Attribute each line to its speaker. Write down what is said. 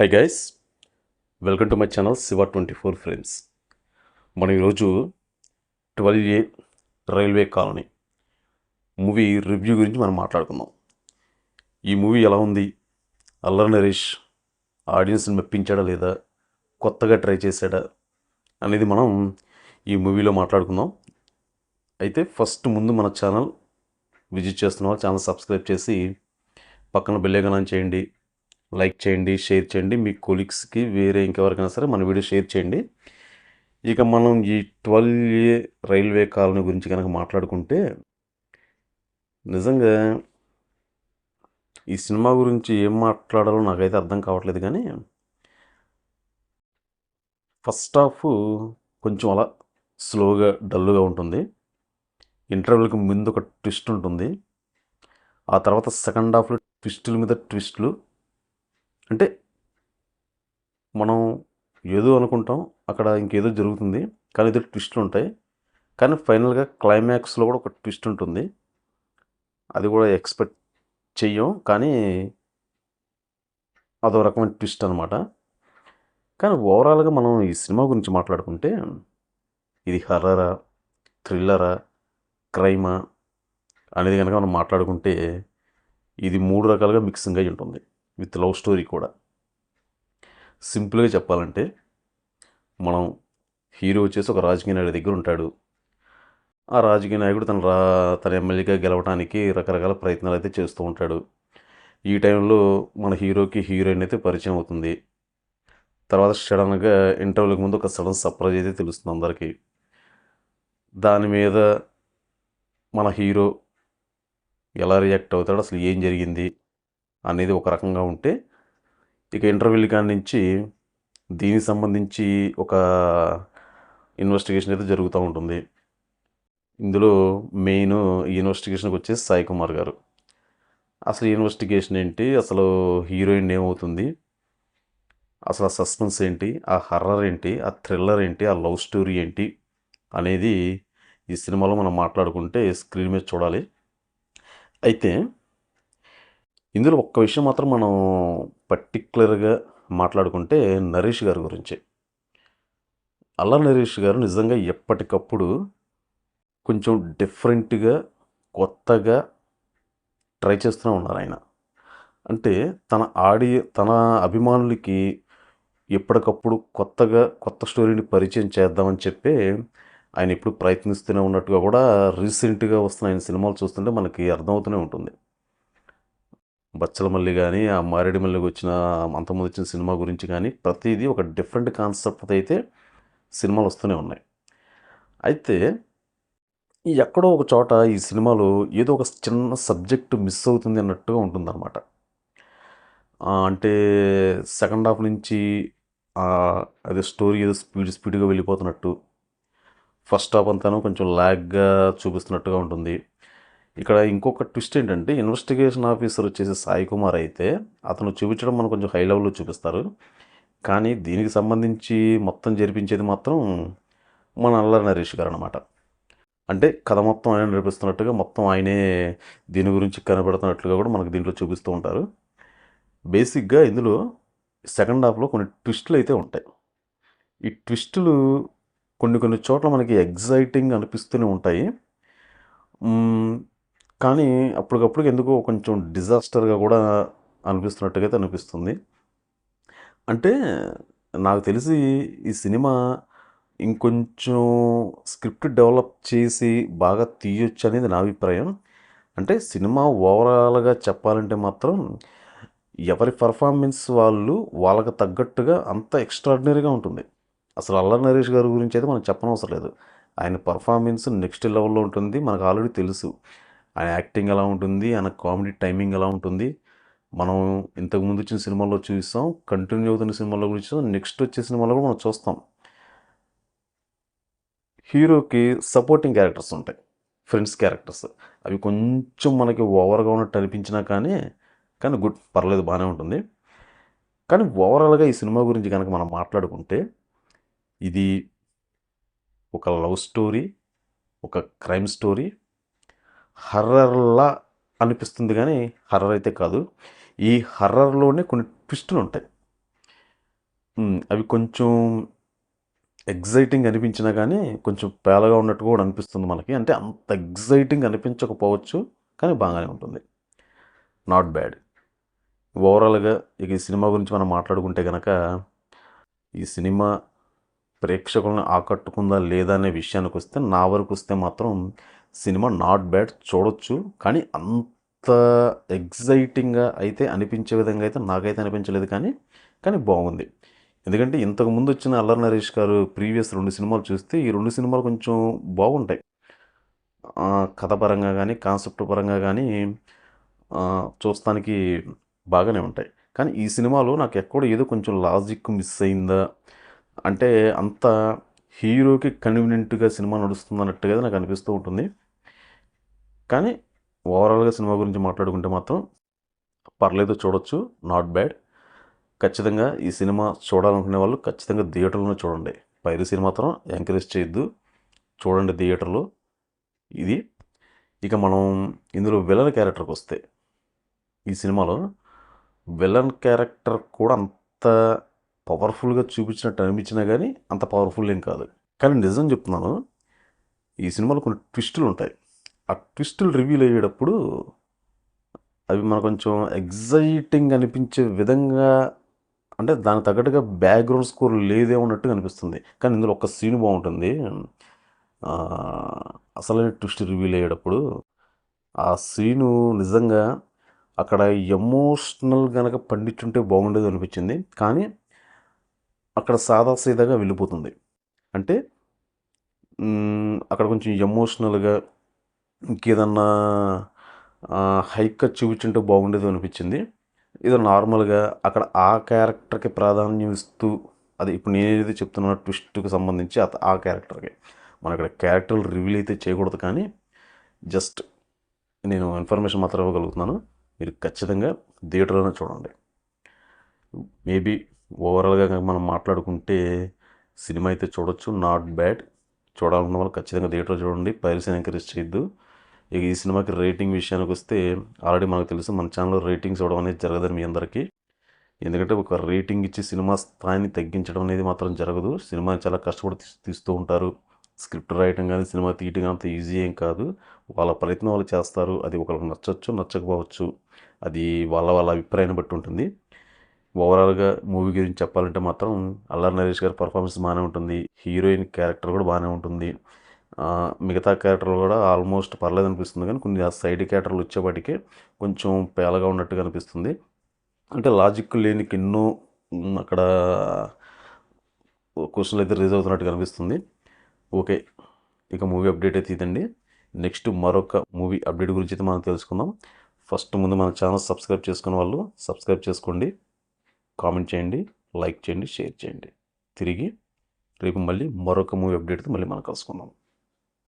Speaker 1: Hi guys welcome to my channel Shiva twenty four friends మనం ఈరోజు twelve A railway colony movie review గురించి మనం మాట్లాడుకుందాం. ఈ మూవీ ఎలా ఉంది? అల్లరి నరేష్ ఆడియన్స్ని మెప్పించాడా లేదా? కొత్తగా ట్రై చేశాడా? అనేది మనం ఈ మూవీలో మాట్లాడుకుందాం. అయితే ఫస్ట్ ముందు మన ఛానల్ విజిట్ చేస్తున్న వాళ్ళు ఛానల్ సబ్స్క్రైబ్ చేసి పక్కన బెల్లేగనం చేయండి. లైక్ చేయండి షేర్ చేయండి. మీ కొలీగ్స్కి వేరే ఇంకెవరికైనా సరే మన వీడియో షేర్ చేయండి. ఇక మనం ఈ ట్వెల్వ్ ఏ రైల్వే కాలనీ గురించి కనుక మాట్లాడుకుంటే నిజంగా ఈ సినిమా గురించి ఏం మాట్లాడాలో నాకైతే అర్థం కావట్లేదు కానీ ఫస్ట్ హాఫ్ కొంచెం అలా స్లోగా డల్గా ఉంటుంది. ఇంటర్వెల్కి ముందు ఒక ట్విస్ట్ ఉంటుంది. ఆ తర్వాత సెకండ్ హాఫ్లో ట్విస్టుల మీద ట్విస్టులు అంటే మనం ఏదో అనుకుంటాం అక్కడ ఇంకేదో జరుగుతుంది కానీ ఇద్దరు ట్విస్ట్లు ఉంటాయి. కానీ ఫైనల్గా క్లైమాక్స్లో కూడా ఒక ట్విస్ట్ ఉంటుంది. అది కూడా ఎక్స్పెక్ట్ చెయ్యం కానీ అదో రకమైన ట్విస్ట్ అనమాట కానీ ఓవరాల్గా మనం ఈ సినిమా గురించి మాట్లాడుకుంటే ఇది హర్రరా థ్రిల్లరా క్రైమా అనేది కనుక మనం మాట్లాడుకుంటే ఇది మూడు రకాలుగా మిక్సింగ్ అయి ఉంటుంది. విత్ లవ్ స్టోరీ కూడా. సింపుల్గా చెప్పాలంటే మనం హీరో వచ్చేసి ఒక రాజకీయ నాయకుడి దగ్గర ఉంటాడు. ఆ రాజకీయ నాయకుడు తన రా తన ఎమ్మెల్యేగా గెలవడానికి రకరకాల ప్రయత్నాలు అయితే చేస్తూ ఉంటాడు. ఈ టైంలో మన హీరోకి హీరోయిన్ అయితే పరిచయం అవుతుంది. తర్వాత సడన్గా ఇంటర్వ్యూలకు ముందు ఒక సడన్ సర్ప్రైజ్ అయితే తెలుస్తుంది అందరికీ. దాని మీద మన హీరో ఎలా రియాక్ట్ అవుతాడు అసలు ఏం జరిగింది అనేది ఒక రకంగా ఉంటే ఇక ఇంటర్వ్యూలు కాడి నుంచి దీనికి సంబంధించి ఒక ఇన్వెస్టిగేషన్ అయితే జరుగుతూ ఉంటుంది. ఇందులో మెయిన్ ఈ ఇన్వెస్టిగేషన్కి వచ్చేసి సాయి కుమార్ గారు. అసలు ఇన్వెస్టిగేషన్ ఏంటి? అసలు హీరోయిన్ ఏమవుతుంది? అసలు ఆ సస్పెన్స్ ఏంటి? ఆ హర్రర్ ఏంటి? ఆ థ్రిల్లర్ ఏంటి? ఆ లవ్ స్టోరీ ఏంటి? అనేది ఈ సినిమాలో మనం మాట్లాడుకుంటే స్క్రీన్ మీద చూడాలి. అయితే ఇందులో ఒక్క విషయం మాత్రం మనం పర్టిక్యులర్గా మాట్లాడుకుంటే నరేష్ గారి గురించి. అల్లా నరేష్ గారు నిజంగా ఎప్పటికప్పుడు కొంచెం డిఫరెంట్గా కొత్తగా ట్రై చేస్తూనే ఉన్నారు ఆయన. అంటే తన ఆడి తన అభిమానులకి ఎప్పటికప్పుడు కొత్తగా కొత్త స్టోరీని పరిచయం చేద్దామని చెప్పి ఆయన ఎప్పుడు ప్రయత్నిస్తూనే ఉన్నట్టుగా కూడా రీసెంట్గా వస్తున్న ఆయన సినిమాలు చూస్తుంటే మనకి అర్థమవుతూనే ఉంటుంది. బచ్చలమల్లి కానీ ఆ మారేడుమల్లికి వచ్చిన అంతకుముందు వచ్చిన సినిమా గురించి కానీ ప్రతిదీ ఒక డిఫరెంట్ కాన్సెప్ట్ అయితే సినిమాలు వస్తూనే ఉన్నాయి. అయితే ఎక్కడో ఒక చోట ఈ సినిమాలో ఏదో ఒక చిన్న సబ్జెక్ట్ మిస్ అవుతుంది అన్నట్టుగా ఉంటుందన్నమాట. అంటే సెకండ్ హాఫ్ నుంచి అదే స్టోరీ ఏదో స్పీడ్ స్పీడ్గా వెళ్ళిపోతున్నట్టు ఫస్ట్ హాఫ్ అంతాను కొంచెం లాగ్గా చూపిస్తున్నట్టుగా ఉంటుంది. ఇక్కడ ఇంకొక ట్విస్ట్ ఏంటంటే ఇన్వెస్టిగేషన్ ఆఫీసర్ వచ్చేసి సాయి కుమార్ అయితే అతను చూపించడం మనం కొంచెం హై లెవెల్లో చూపిస్తారు. కానీ దీనికి సంబంధించి మొత్తం జరిపించేది మాత్రం మన అల్లరి నరేష్ గారు అనమాట అంటే కథ మొత్తం ఆయన నడిపిస్తున్నట్టుగా మొత్తం ఆయనే దీని గురించి కనబడుతున్నట్లుగా కూడా మనకు దీంట్లో చూపిస్తూ ఉంటారు. బేసిక్గా ఇందులో సెకండ్ హాఫ్లో కొన్ని ట్విస్టులు అయితే ఉంటాయి. ఈ ట్విస్టులు కొన్ని కొన్ని చోట్ల మనకి ఎగ్జైటింగ్ అనిపిస్తూనే ఉంటాయి. కానీ అప్పటికప్పుడు ఎందుకో కొంచెం డిజాస్టర్గా కూడా అనిపిస్తున్నట్టుగా అయితే అనిపిస్తుంది. అంటే నాకు తెలిసి ఈ సినిమా ఇంకొంచెం స్క్రిప్ట్ డెవలప్ చేసి బాగా తీయొచ్చు అనేది నా అభిప్రాయం. అంటే సినిమా ఓవరాల్గా చెప్పాలంటే మాత్రం ఎవరి పర్ఫార్మెన్స్ వాళ్ళు వాళ్ళకి తగ్గట్టుగా అంత ఎక్స్ట్రాడినరీగా ఉంటుంది. అసలు అల్లర్ నరేష్ గారి గురించి అయితే మనం చెప్పనవసరం లేదు. ఆయన పర్ఫార్మెన్స్ నెక్స్ట్ లెవెల్లో ఉంటుంది మనకు ఆల్రెడీ తెలుసు. ఆయన యాక్టింగ్ ఎలా ఉంటుంది ఆయన కామెడీ టైమింగ్ ఎలా ఉంటుంది మనం ఇంతకు ముందు వచ్చిన సినిమాల్లో చూస్తాం కంటిన్యూ అవుతున్న సినిమాల్లో కూడా చూస్తాం నెక్స్ట్ వచ్చే సినిమాలో కూడా మనం చూస్తాం. హీరోకి సపోర్టింగ్ క్యారెక్టర్స్ ఉంటాయి ఫ్రెండ్స్ క్యారెక్టర్స్. అవి కొంచెం మనకి ఓవర్గా ఉన్నట్టు అనిపించినా కానీ కానీ గుడ్ పర్లేదు బాగానే ఉంటుంది. కానీ ఓవరాల్గా ఈ సినిమా గురించి కనుక మనం మాట్లాడుకుంటే ఇది ఒక లవ్ స్టోరీ ఒక క్రైమ్ స్టోరీ హర్రర్లా అనిపిస్తుంది కానీ హర్రర్ అయితే కాదు ఈ హర్రర్లోనే కొన్ని ట్విస్టులు ఉంటాయి అవి కొంచెం ఎగ్జైటింగ్ అనిపించినా కానీ కొంచెం పేలగా ఉన్నట్టు కూడా అనిపిస్తుంది మనకి. అంటే అంత ఎగ్జైటింగ్ అనిపించకపోవచ్చు. కానీ బాగానే ఉంటుంది. Not bad. ఓవరాల్‌గా ఇక ఈ సినిమా గురించి మనం మాట్లాడుకుంటే కనుక ఈ సినిమా ప్రేక్షకులను ఆకట్టుకుందా లేదా అనే విషయానికి వస్తే నా వరకు వస్తే మాత్రం సినిమా నాట్ బ్యాడ్ చూడొచ్చు. కానీ అంత ఎక్సైటింగ్‌గా అయితే అనిపించే విధంగా అయితే నాకైతే అనిపించలేదు కానీ, కానీ బాగుంది. ఎందుకంటే ఇంతకు ముందు వచ్చిన అల్లరి నరేష్ గారు ప్రీవియస్ రెండు సినిమాలు చూస్తే, ఈ రెండు సినిమాలు కొంచెం బాగుంటాయి. కథ పరంగా కానీ కాన్సెప్ట్ పరంగా కానీ చూస్తానికి బాగానే ఉంటాయి. కానీ ఈ సినిమాలో నాకెక్కడో ఏదో కొంచెం లాజిక్ మిస్ అయిందా? అంటే అంత హీరోకి కన్వీనియంట్‌గా సినిమా నడుస్తుందన్నట్టుగా నాకు అనిపిస్తూ ఉంటుంది. కానీ ఓవరాల్‌గా సినిమా గురించి మాట్లాడుకుంటే మాత్రం పర్లేదు చూడొచ్చు. Not bad. ఖచ్చితంగా ఈ సినిమా చూడాలనుకునే వాళ్ళు ఖచ్చితంగా థియేటర్‌లోనే చూడండి. పైరసీని మాత్రం ఎంకరేజ్ చేయొద్దు. చూడండి థియేటర్‌లో. ఇది. ఇక మనం ఇందులో విలన్ క్యారెక్టర్‌కొస్తే, ఈ సినిమాలో విలన్ క్యారెక్టర్ కూడా అంత పవర్‌ఫుల్‌గా చూపించినట్టు అనిపించినా కానీ అంత పవర్‌ఫుల్ ఏం కాదు. కానీ నిజం చెప్తున్నాను. ఈ సినిమాలో కొన్ని ట్విస్టులు ఉంటాయి ఆ ట్విస్టులు రివీల్ అయ్యేటప్పుడు అవి మన కొంచెం ఎక్సైటింగ్ అనిపించే విధంగా అంటే దానికి తగ్గట్టుగా బ్యాక్‌గ్రౌండ్ స్కోర్ లేదే ఉన్నట్టు అనిపిస్తుంది. కానీ ఇందులో ఒక సీన్ బాగుంటుంది. అసలైన ట్విస్ట్ రివీల్ అయ్యేటప్పుడు, ఆ సీను నిజంగా అక్కడ ఎమోషనల్ కనుక పండించుంటే బాగుండేది అనిపించింది. కానీ అక్కడ సాదా సీదాగా వెళ్ళిపోతుంది. అంటే అక్కడ కొంచెం ఎమోషనల్‌గా ఇంకేదన్నా ఆహ్, హైక్‌గా చూపించుంటే బాగుండేది అనిపించింది. ఇది నార్మల్‌గా అక్కడ ఆ క్యారెక్టర్‌కి ప్రాధాన్యం ఇస్తూ అది ఇప్పుడు నేనేదైతే చెప్తున్న ట్విస్ట్‌కి సంబంధించి అత ఆ క్యారెక్టర్‌కి. మనం ఇక్కడ క్యారెక్టర్లు రివీల్ అయితే చేయకూడదు కానీ, జస్ట్ నేను ఇన్ఫర్మేషన్ మాత్రం ఇవ్వగలుగుతున్నాను. మీరు ఖచ్చితంగా థియేటర్‌లోనే చూడండి. మేబీ ఓవరాల్‌గా మనం మాట్లాడుకుంటే సినిమా అయితే చూడొచ్చు. Not bad. చూడాలనుకున్న వాళ్ళు ఖచ్చితంగా థియేటర్ చూడండి. పైరసీని ఎంకరేజ్ చేయొద్దు. ఇక ఈ సినిమాకి రేటింగ్ విషయానికి వస్తే ఆల్రెడీ మనకు తెలుసు మన ఛానల్లో రేటింగ్స్ ఇవ్వడం అనేది జరగదని మీ అందరికీ. ఎందుకంటే ఒక రేటింగ్ ఇచ్చి సినిమా స్థాయిని తగ్గించడం అనేది మాత్రం జరగదు. సినిమాని చాలా కష్టపడి తీస్తూ ఉంటారు. స్క్రిప్ట్ రాయటం కానీ సినిమా తీయటం అంత ఈజీ ఏం కాదు. వాళ్ళ ప్రయత్నం వాళ్ళు చేస్తారు. అది ఒకరికి నచ్చచ్చు నచ్చకపోవచ్చు. అది వాళ్ళ వాళ్ళ అభిప్రాయాన్ని బట్టి ఉంటుంది. ఓవరాల్‌గా మూవీ గురించి చెప్పాలంటే మాత్రం అల్లరి నరేష్ గారి పెర్ఫార్మెన్స్ బాగానే ఉంటుంది. హీరోయిన్ క్యారెక్టర్ కూడా బాగానే ఉంటుంది. మిగతా క్యారెక్టర్లు కూడా ఆల్మోస్ట్ పర్లేదు అనిపిస్తుంది కానీ, కొన్ని ఆ సైడ్ క్యారెక్టర్లు వచ్చేపాటికి కొంచెం పేలగా ఉన్నట్టుగా అనిపిస్తుంది. అంటే లాజిక్ లేని ఎన్నో అక్కడ క్వశ్చన్లు అయితే రైజ్ అవుతున్నట్టుగా అనిపిస్తుంది. ఓకే. ఇక మూవీ అప్డేట్ అయితే ఇదండి. నెక్స్ట్ మరొక మూవీ అప్డేట్ గురించి అయితే మనం తెలుసుకుందాం. ఫస్ట్ ముందు మన ఛానల్ సబ్స్క్రైబ్ చేసుకున్న వాళ్ళు సబ్స్క్రైబ్ చేసుకోండి. కామెంట్ చేయండి. లైక్ చేయండి. షేర్ చేయండి. తిరిగి రేపు మళ్ళీ మరొక మూవీ అప్డేట్‌తో మళ్ళీ మనం కలుసుకుందాం.